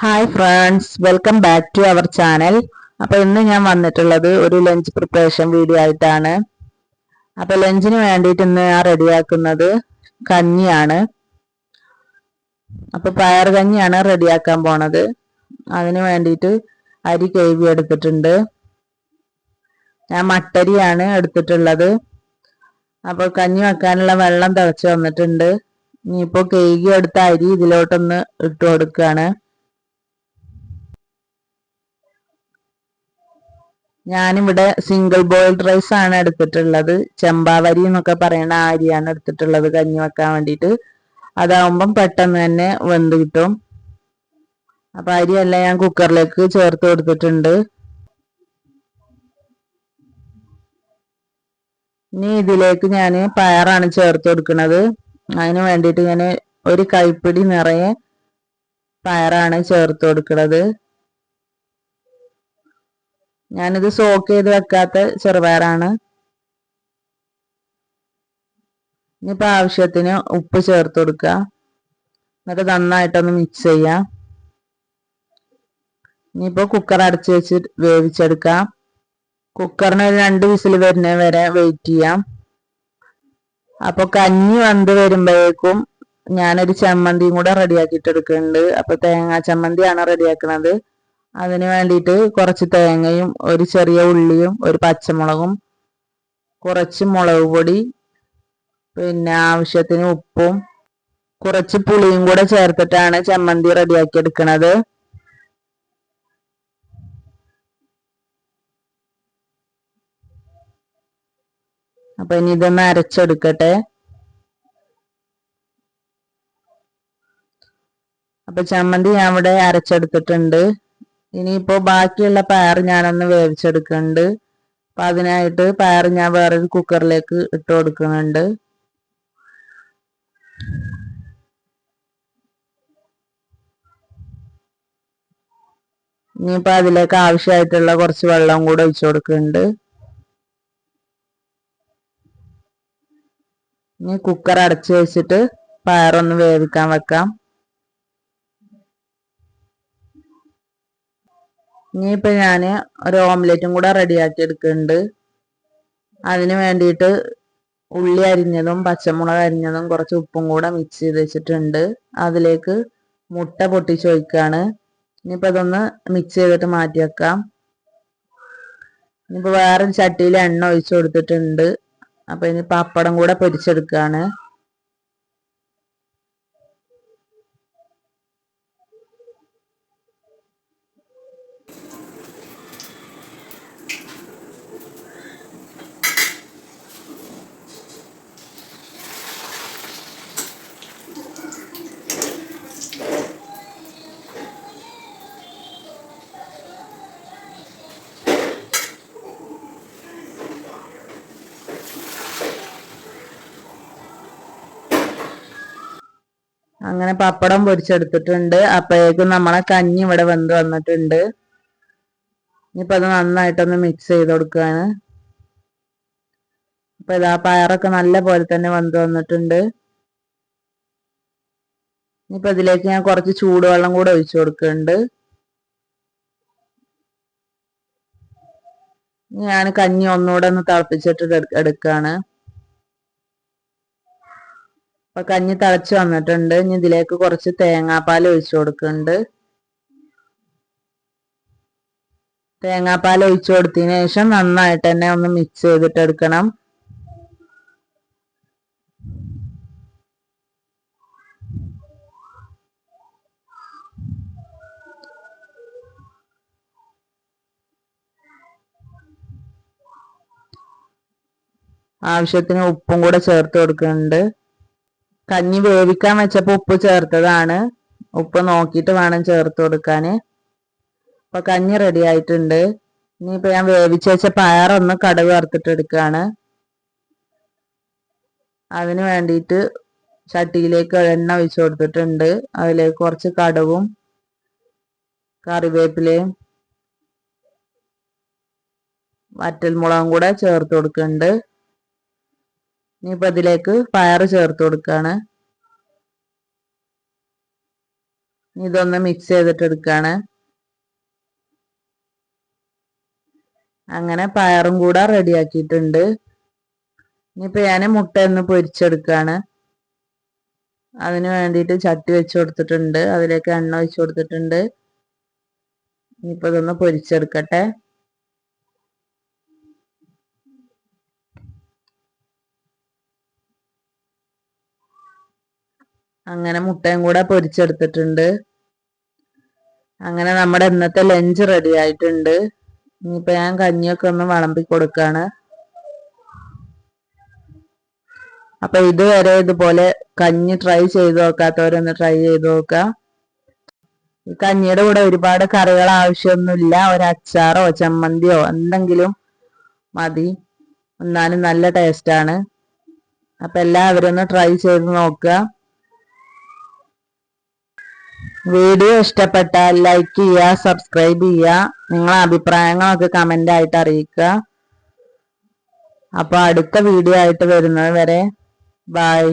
Hi friends welcome back to our channel അപ്പോൾ ഇന്ന് ഞാൻ വന്നിട്ടുള്ളത് ഒരു ലഞ്ച് പ്രിപ്പറേഷൻ വീഡിയോ ആയിട്ടാണ്. അപ്പോൾ ലഞ്ചിന് വേണ്ടിയിട്ട് ഇന്ന് ഞാൻ റെഡിയാക്കുന്നത് കഞ്ഞിയാണ്. അപ്പോൾ പയർ കഞ്ഞിയാണ് റെഡിയാക്കാൻ പോണത്. അതിന് വേണ്ടിയിട്ട് അരി കഴുകി എടുത്തിട്ടുണ്ട്. ഞാൻ മട്ടരിയാണ് എടുത്തിട്ടുള്ളത്. അപ്പോൾ കഞ്ഞി വെക്കാനുള്ള വെള്ളം തിളച്ച് വന്നിട്ടുണ്ട്. ഇനിയിപ്പോൾ കഴുകി എടുത്ത അരി ഇതിലോട്ടൊന്ന് ഇട്ട് കൊടുക്കുകയാണ് ഞാനിവിടെ സിംഗിൾ ബോയിൽഡ് റൈസ് ആണ് എടുത്തിട്ടുള്ളത്. ചെമ്പാവരി എന്നൊക്കെ പറയുന്ന അരിയാണ് എടുത്തിട്ടുള്ളത് കഞ്ഞി വെക്കാൻ വേണ്ടിയിട്ട്. അതാവുമ്പം പെട്ടെന്ന് തന്നെ വെന്ത് കിട്ടും. അപ്പൊ അരിയെല്ലാം ഞാൻ കുക്കറിലേക്ക് ചേർത്ത് കൊടുത്തിട്ടുണ്ട്. ഇനി ഇതിലേക്ക് ഞാൻ പയറാണ് ചേർത്ത് കൊടുക്കുന്നത്. അതിന് വേണ്ടിയിട്ട് ഞാൻ ഒരു കൈപ്പിടി നിറയെ പയറാണ് ചേർത്ത് കൊടുക്കുന്നത്. ഞാനിത് സോക്ക് ചെയ്ത് വെക്കാത്ത ചെറുപയറാണ്. ഇനിയിപ്പോൾ ആവശ്യത്തിന് ഉപ്പ് ചേർത്ത് കൊടുക്കുക. എന്നിട്ട് നന്നായിട്ടൊന്ന് മിക്സ് ചെയ്യാം ഇനിയിപ്പോൾ കുക്കർ അടച്ചു വെച്ച് വേവിച്ചെടുക്കാം. കുക്കറിന് ഒരു രണ്ട് വിസിൽ വരുന്ന വരെ വെയിറ്റ് ചെയ്യാം. അപ്പോൾ കഞ്ഞി വന്ന് വരുമ്പോഴേക്കും ഞാനൊരു ചമ്മന്തിയും കൂടെ റെഡിയാക്കിയിട്ട് എടുക്കുന്നുണ്ട്. അപ്പോൾ തേങ്ങാ ചമ്മന്തിയാണ് റെഡിയാക്കുന്നത് അതിന് വേണ്ടിയിട്ട് കുറച്ച് തേങ്ങയും ഒരു ചെറിയ ഉള്ളിയും ഒരു പച്ചമുളകും കുറച്ച് മുളക് പൊടി പിന്നെ ആവശ്യത്തിന് ഉപ്പും കുറച്ച് പുളിയും കൂടെ ചേർത്തിട്ടാണ് ചമ്മന്തി റെഡിയാക്കി എടുക്കുന്നത് അപ്പൊ ഇനി ഇതൊന്ന് അരച്ചെടുക്കട്ടെ. അപ്പൊ ചമ്മന്തി ഞാൻ ഇവിടെ അരച്ചെടുത്തിട്ടുണ്ട്. ഇനിയിപ്പോ ബാക്കിയുള്ള പയർ ഞാനൊന്ന് വേവിച്ചെടുക്കുന്നുണ്ട്. അപ്പൊ അതിനായിട്ട് പയർ ഞാൻ വേറൊരു കുക്കറിലേക്ക് ഇട്ട് കൊടുക്കുന്നുണ്ട്. ഇനിയിപ്പോ അതിലേക്ക് ആവശ്യമായിട്ടുള്ള കുറച്ച് വെള്ളം കൂടെ ഒഴിച്ചു കൊടുക്കുന്നുണ്ട്. ഇനി കുക്കർ അടച്ചു വെച്ചിട്ട് പയറൊന്ന് വേവിക്കാൻ വെക്കാം. ഇനിയിപ്പോൾ ഞാൻ ഒരു ഓംലെറ്റും കൂടെ റെഡിയാക്കി എടുക്കുന്നുണ്ട് അതിന് വേണ്ടിയിട്ട് ഉള്ളി അരിഞ്ഞതും പച്ചമുളക് അരിഞ്ഞതും കുറച്ച് ഉപ്പും കൂടെ മിക്സ് ചെയ്ത് വെച്ചിട്ടുണ്ട്. അതിലേക്ക് മുട്ട പൊട്ടിച്ച് ഒഴിക്കുകയാണ് ഇനിയിപ്പോൾ അതൊന്ന് മിക്സ് ചെയ്തിട്ട് മാറ്റി വെക്കാം. ഇനിയിപ്പോൾ വേറൊരു ചട്ടിയിൽ എണ്ണ ഒഴിച്ചു കൊടുത്തിട്ടുണ്ട്. അപ്പോൾ ഇനി പപ്പടം കൂടെ പൊരിച്ചെടുക്കുകയാണ് അങ്ങനെ പപ്പടം പൊരിച്ചെടുത്തിട്ടുണ്ട്. അപ്പോഴേക്കും നമ്മളെ കഞ്ഞി ഇവിടെ വെന്ത് വന്നിട്ടുണ്ട്. ഇനിയിപ്പോ അത് നന്നായിട്ടൊന്ന് മിക്സ് ചെയ്ത് കൊടുക്കുകയാണ് അപ്പൊ ഇതാ പയറൊക്കെ നല്ല പോലെ തന്നെ വെന്ത് വന്നിട്ടുണ്ട്. ഇനിയിപ്പോ ഇതിലേക്ക് ഞാൻ കുറച്ച് ചൂടുവെള്ളം കൂടെ ഒഴിച്ചു കൊടുക്കുന്നുണ്ട്. ഞാൻ കഞ്ഞി ഒന്നുകൂടെ ഒന്ന് തിളപ്പിച്ചിട്ട് എടുക്കുകയാണ് അപ്പൊ കഞ്ഞി തിളച്ച് വന്നിട്ടുണ്ട്. ഇനി ഇതിലേക്ക് കുറച്ച് തേങ്ങാപ്പാൽ ഒഴിച്ചു കൊടുക്കുന്നുണ്ട്. തേങ്ങാപ്പാൽ ഒഴിച്ചു കൊടുത്തതിന് ശേഷം നന്നായിട്ട് തന്നെ ഒന്ന് മിക്സ് ചെയ്തിട്ട് എടുക്കണം. ആവശ്യത്തിന് ഉപ്പും കൂടെ ചേർത്ത് കൊടുക്കുന്നുണ്ട്. കഞ്ഞി വേവിക്കാൻ വെച്ചപ്പോ ഉപ്പ് ചേർത്തതാണ്. ഉപ്പ് നോക്കിയിട്ട് വേണം ചേർത്ത് കൊടുക്കാൻ അപ്പൊ കഞ്ഞി റെഡി ആയിട്ടുണ്ട്. ഇനിയിപ്പോ ഞാൻ വേവിച്ച് വെച്ച പയറൊന്ന് കടുക് വറുത്തിട്ട് എടുക്കുകയാണ് അതിന് വേണ്ടിയിട്ട് ചട്ടിയിലേക്ക് എണ്ണ ഒഴിച്ചു കൊടുത്തിട്ടുണ്ട്. അതിലേക്ക് കുറച്ച് കടുവും കറിവേപ്പിലയും വറ്റൽമുളകും കൂടെ ചേർത്ത് കൊടുക്കുന്നുണ്ട്. ഇനിയിപ്പോൾ അതിലേക്ക് പയർ ചേർത്ത് കൊടുക്കുകയാണ് ഇതൊന്ന് മിക്സ് ചെയ്തിട്ട് അങ്ങനെ പയറും കൂടെ റെഡിയാക്കിയിട്ടുണ്ട് ഇനിയിപ്പോ ഞാൻ മുട്ട ഒന്ന് പൊരിച്ചെടുക്കാണ്. അതിന് വേണ്ടിയിട്ട് ചട്ടി വെച്ച് കൊടുത്തിട്ടുണ്ട്. അതിലേക്ക് എണ്ണ ഒഴിച്ച് കൊടുത്തിട്ടുണ്ട്. ഇനിയിപ്പോ ഇതൊന്ന് പൊരിച്ചെടുക്കട്ടെ. അങ്ങനെ മുട്ടയും കൂടെ പൊരിച്ചെടുത്തിട്ടുണ്ട്. അങ്ങനെ നമ്മുടെ ഇന്നത്തെ ലഞ്ച് റെഡി ആയിട്ടുണ്ട്. ഇനിയിപ്പൊ ഞാൻ കഞ്ഞിയൊക്കെ ഒന്ന് വിളമ്പി കൊടുക്കാണ്. അപ്പൊ ഇതുവരെ ഇതുപോലെ കഞ്ഞി ട്രൈ ചെയ്ത് നോക്കാത്തവരൊന്ന് ട്രൈ ചെയ്ത് നോക്കാം. ഈ കഞ്ഞിയുടെ കൂടെ ഒരുപാട് കറികൾ ആവശ്യമൊന്നുമില്ല. ഒരു ചമ്മന്തിയോ എന്തെങ്കിലും മതി. എന്നാലും നല്ല ടേസ്റ്റ് ആണ്. അപ്പൊ എല്ലാവരും ഒന്ന് ട്രൈ ചെയ്ത് നോക്കുക വീഡിയോ ഇഷ്ടപ്പെട്ടാൽ ലൈക്ക് ചെയ്യുക സബ്സ്ക്രൈബ് ചെയ്യുക നിങ്ങളെ അഭിപ്രായങ്ങളൊക്കെ കമന്റ് ആയിട്ട് അറിയിക്കുക. അപ്പോൾ അടുത്ത വീഡിയോ ആയിട്ട് വരുന്നത് വരെ ബൈ